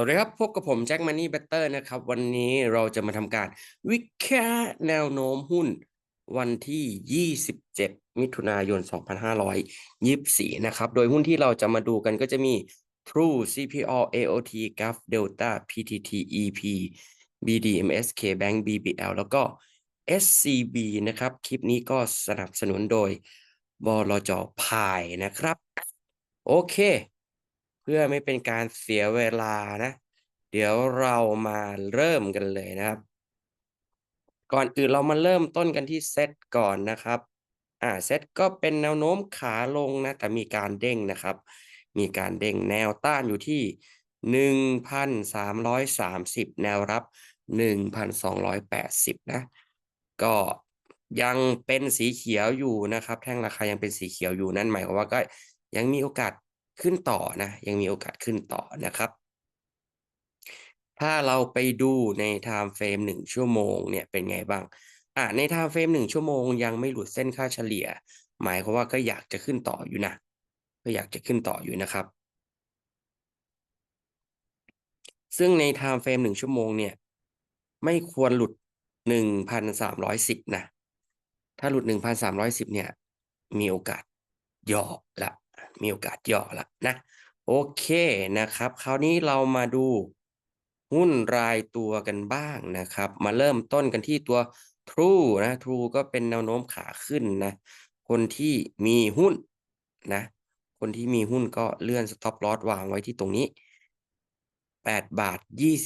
สวัสดีครับพบกับผมแจ็คมันนี่เบเตอร์นะครับ วันนี้เราจะมาทำการวิเคราะห์แนวโน้มหุ้นวันที่ 27 มิถุนายน 2524 นะครับ โดยหุ้นที่เราจะมาดูกันก็จะมี True CPO AOT GAF Delta PTT EP BDMS KBank BBL แล้วก็ SCB นะครับ คลิปนี้ก็สนับสนุนโดยบลจพายนะครับ โอเค พื่อไม่เป็นการเสียเวลานะ เดี๋ยวเรามาเริ่มกันเลยนะครับ ก่อนอื่นเรามาเริ่มต้นกันที่เซตก่อนนะครับอ่าเซตก็เป็นแนวโน้มขาลงนะแต่มีการเด้งนะครับ มีการเด้งแนวต้านอยู่ที่หนึ่งพันสามร้อยสามสิบแนวรับหนึ่งพันสองร้อยแปดสิบนะ ก็ยังเป็นสีเขียวอยู่นะครับ แท่งราคายังเป็นสีเขียวอยู่นั่นหมายความว่าก็ยังมีโอกาส ขึ้นต่อนะ ยังมีโอกาสขึ้นต่อนะครับ ถ้าเราไปดูใน time frame หนึ่งชั่วโมงเนี่ยเป็นไงบ้างอ่าใน time frame หนึ่งชั่วโมง ยังไม่หลุดเส้นค่าเฉลี่ย หมายความว่าก็อยากจะขึ้นต่ออยู่นะ ก็อยากจะขึ้นต่ออยู่นะครับ ซึ่งใน time frame หนึ่งชั่วโมงเนี่ยไม่ควรหลุดหนึ่งพันสามร้อยสิบนะ ถ้าหลุดหนึ่งพันสามร้อยสิบเนี่ย มีโอกาสย่อละ มีโอกาสย่อละนะ โอเคนะครับ คราวนี้เรามาดูหุ้นรายตัวกันบ้างนะครับ มาเริ่มต้นกันที่ตัว True นะ True ก็เป็นแนวโน้มขาขึ้นนะ คนที่มีหุ้นนะ คนที่มีหุ้นก็เลื่อน stop loss วางไว้ที่ตรงนี้ 8 บาท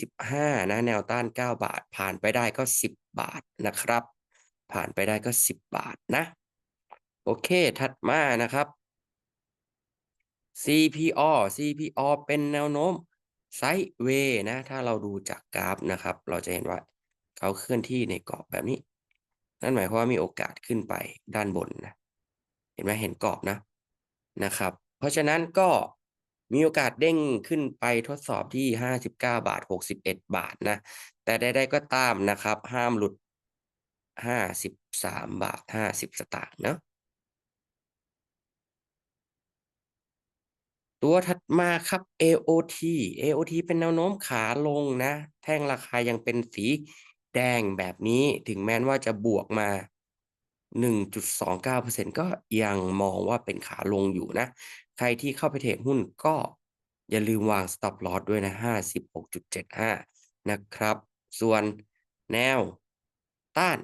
25 นะ แนวต้าน 9 บาท ผ่านไปได้ก็ 10 บาทนะครับ ผ่านไปได้ก็ 10 บาทนะ โอเค ถัดมานะครับ CPO CPO เป็นแนวโน้มไซด์เวย์นะ ถ้าเราดูจากกราฟนะครับ เราจะเห็นว่าเขาเคลื่อนที่ในกรอบแบบนี้ นั่นหมายความว่ามีโอกาสขึ้นไปด้านบนนะ เห็นไหมเห็นกรอบนะนะครับ เพราะฉะนั้นก็มีโอกาสเด้งขึ้นไปทดสอบที่ 59 บาท 61 บาทนะ แต่ใดๆก็ตามนะครับ ห้ามหลุด 53 บาท 50 สตางค์เนาะ ตัวถัดมาครับ AOT AOT เป็นแนวโน้มขาลงนะ แท่งราคายังเป็นสีแดงแบบนี้ถึงแม้ว่าจะบวกมา 1.29%ก็ยังมองว่าเป็นขาลงอยู่นะ ใครที่เข้าไปเทรดหุ้นก็อย่าลืมวาง stop loss ด้วยนะ 56.75 นะครับ ส่วนแนวต้าน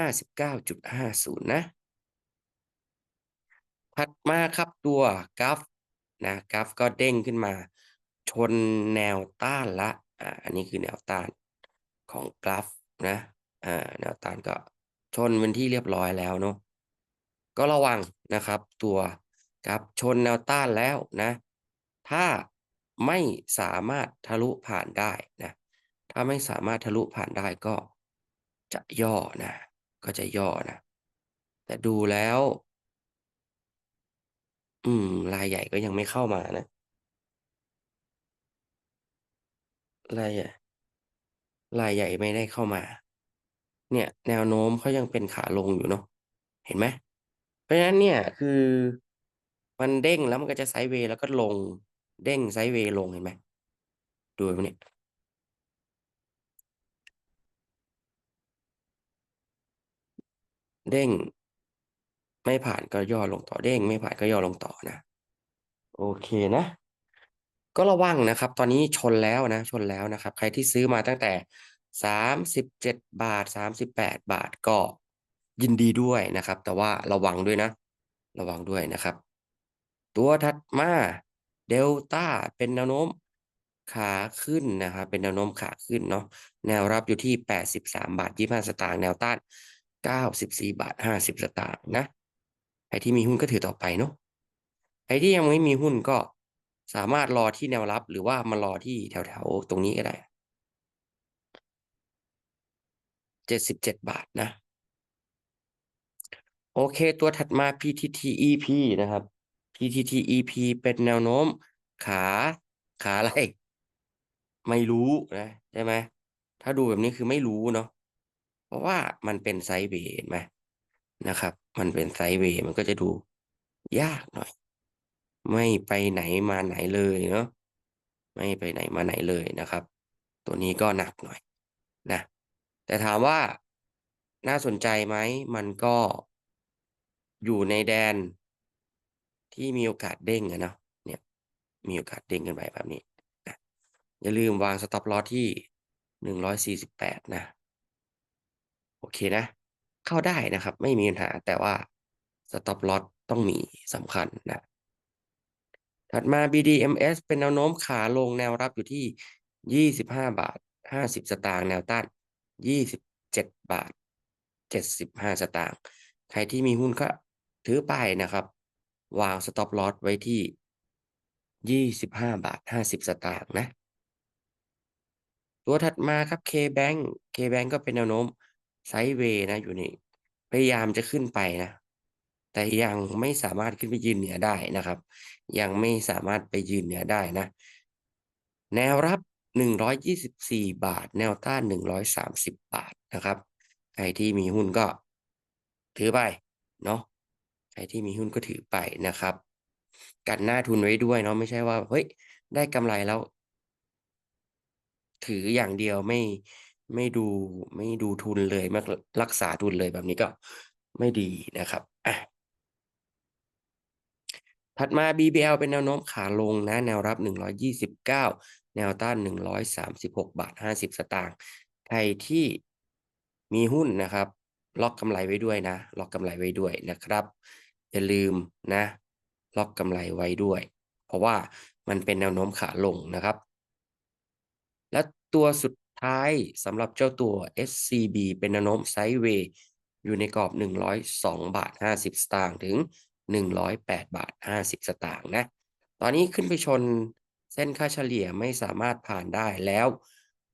59.50 นะ ถัดมาครับตัวกราฟ นะกราฟก็เด้งขึ้นมา ชนแนวต้านละอ่าอันนี้คือแนวต้านของกราฟนะอ่าแนวต้านก็ชนเป็นที่เรียบร้อยแล้วเนาะก็ระวังนะครับ ตัวกราฟชนแนวต้านแล้วนะ ถ้าไม่สามารถทะลุผ่านได้นะ ถ้าไม่สามารถทะลุผ่านได้ก็จะย่อนะ ก็จะย่อนะ แต่ดูแล้ว อืม รายใหญ่ก็ยังไม่เข้ามานะ รายใหญ่ รายใหญ่ไม่ได้เข้ามา เนี่ย แนวโน้มเขายังเป็นขาลงอยู่เนาะ เห็นไหม เพราะฉะนั้นเนี่ยคือมันเด้งแล้วมันก็จะไซด์เวย์แล้วก็ลง เด้งไซด์เวย์ลงเห็นไหม ดูมันเนี่ย เด้ง ไม่ผ่านก็ย่อลงต่อเด้ง ไม่ผ่านก็ย่อลงต่อนะ โอเคนะ ก็ระวังนะครับ ตอนนี้ชนแล้วนะ ชนแล้วนะครับ ใครที่ซื้อมาตั้งแต่สามสิบเจ็ดบาทสามสิบแปดบาทก็ยินดีด้วยนะครับ แต่ว่าระวังด้วยนะ ระวังด้วยนะครับ ตัวถัดมาเดลต้าเป็นแนวโน้มขาขึ้นนะครับเป็นแนวโน้มขาขึ้นเนาะแนวรับอยู่ที่แปดสิบสามบาทยี่ห้าสตางค์แนวต้านเก้าสิบสี่บาทห้าสิบสตางค์นะ ครที่มีหุ้นก็ถือต่อไปเนาะใครที่ยังไม่มีหุ้นก็สามารถรอที่แนวรับ หรือว่ามารอที่แถวๆตรงนี้ก็ได้เจ็ดสิบเจ็ดบาทนะ โอเค ตัวถัดมา PTTEP นะครับ PTTEP เป็นแนวโน้ม ขาขาอะไร ไม่รู้นะใช่ไหมถ้าดูแบบนี้คือไม่รู้เนาะเพราะว่ามันเป็นไซด์เวย์ไหม นะครับ มันเป็นไซด์เวย์มันก็จะดูยากหน่อย ไม่ไปไหนมาไหนเลยเนาะไม่ไปไหนมาไหนเลยนะครับ ตัวนี้ก็หนักหน่อยนะ แต่ถามว่าน่าสนใจไหมมันก็อยู่ในแดนที่มีโอกาสเด้งอะเนาะเนี่ย มีโอกาสเด้งกันไปแบบนี้นะอย่าลืมวางสต็อปลอสที่หนึ่งร้อยสี่สิบแปดนะ โอเคนะ เข้าได้นะครับ ไม่มีปัญหาแต่ว่าสต็อปลอสต้องมีสำคัญนะ ถัดมา BDMs เป็นแนวโน้มขาลงแนวรับอยู่ที่ 25 บาท 50 สตางค์แนวต้าน 27 บาท 75 สตางค์ใครที่มีหุ้นก็ถือไปนะครับ วางสต็อปลอสไว้ที่ 25 บาท 50 สตางค์นะ ตัวถัดมาครับ KBank KBank ก็เป็นแนวโน้ม ไซด์เวย์นะอยู่นี่ พยายามจะขึ้นไปนะ แต่ยังไม่สามารถขึ้นไปยืนเหนือได้นะครับ ยังไม่สามารถไปยืนเหนือได้นะ แนวรับ 124 บาท แนวต้าน 130 บาทนะครับ ใครที่มีหุ้นก็ ถือไปเนาะ ใครที่มีหุ้นก็ถือไปนะครับ กันหน้าทุนไว้ด้วยเนาะไม่ใช่ว่าเฮ้ยได้กำไรแล้ว ถืออย่างเดียวไม่ ไม่ดูไม่ดูทุนเลยไม่รักษาทุนเลยแบบนี้ก็ไม่ดีนะครับอะถัดมา BBL เป็นแนวโน้มขาลงนะ แนวรับ 129 แนวต้าน 136 บาท 50 สตางค์ ใครที่มีหุ้นนะครับ ล็อกกำไรไว้ด้วยนะ ล็อกกำไรไว้ด้วยนะครับ อย่าลืมนะ ล็อกกำไรไว้ด้วย เพราะว่ามันเป็นแนวโน้มขาลงนะครับ และตัวสุด ท้ายสำหรับเจ้าตัว SCB เป็นแนวโน้มไซด์เวย์อยู่ในกรอบ 102 บาท 50 สตางค์ถึง 108 บาท 50 สตางค์นะ ตอนนี้ขึ้นไปชนเส้นค่าเฉลี่ยไม่สามารถผ่านได้แล้ว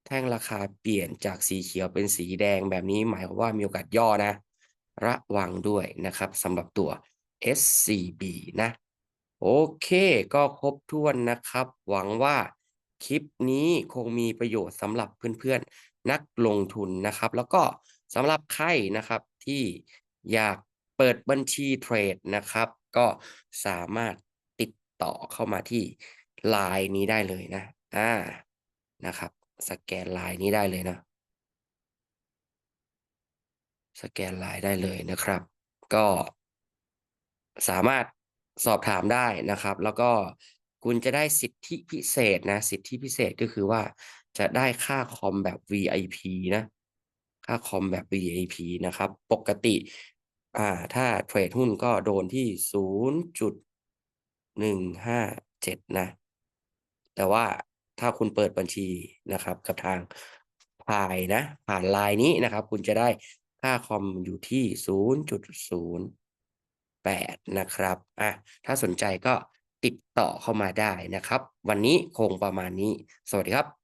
แท่งราคาเปลี่ยนจากสีเขียวเป็นสีแดงแบบนี้หมายความว่ามีโอกาสย่อนะ ระวังด้วยนะครับสำหรับตัว SCB นะ โอเค ก็ครบถ้วนนะครับ หวังว่า คลิปนี้คงมีประโยชน์สำหรับเพื่อนๆนักลงทุนนะครับ แล้วก็สำหรับใครนะครับที่อยากเปิดบัญชีเทรดนะครับ ก็สามารถติดต่อเข้ามาที่ไลน์นี้ได้เลยนะอ่านะครับ สแกนไลน์นี้ได้เลยนะ สแกนไลน์ได้เลยนะครับ ก็สามารถสอบถามได้นะครับ แล้วก็ คุณจะได้สิทธิพิเศษนะ สิทธิพิเศษก็คือว่าจะได้ค่าคอมแบบ VIP นะ ค่าคอมแบบ VIP นะครับ ปกติอ่าถ้าเทรดหุ้นก็โดนที่0.157นะ แต่ว่าถ้าคุณเปิดบัญชีนะครับ กับทางพายนะ ผ่านไลน์นี้นะครับ คุณจะได้ค่าคอมอยู่ที่ 0.08 นะครับ อะ ถ้าสนใจก็ ติดต่อเข้ามาได้นะครับ วันนี้คงประมาณนี้ สวัสดีครับ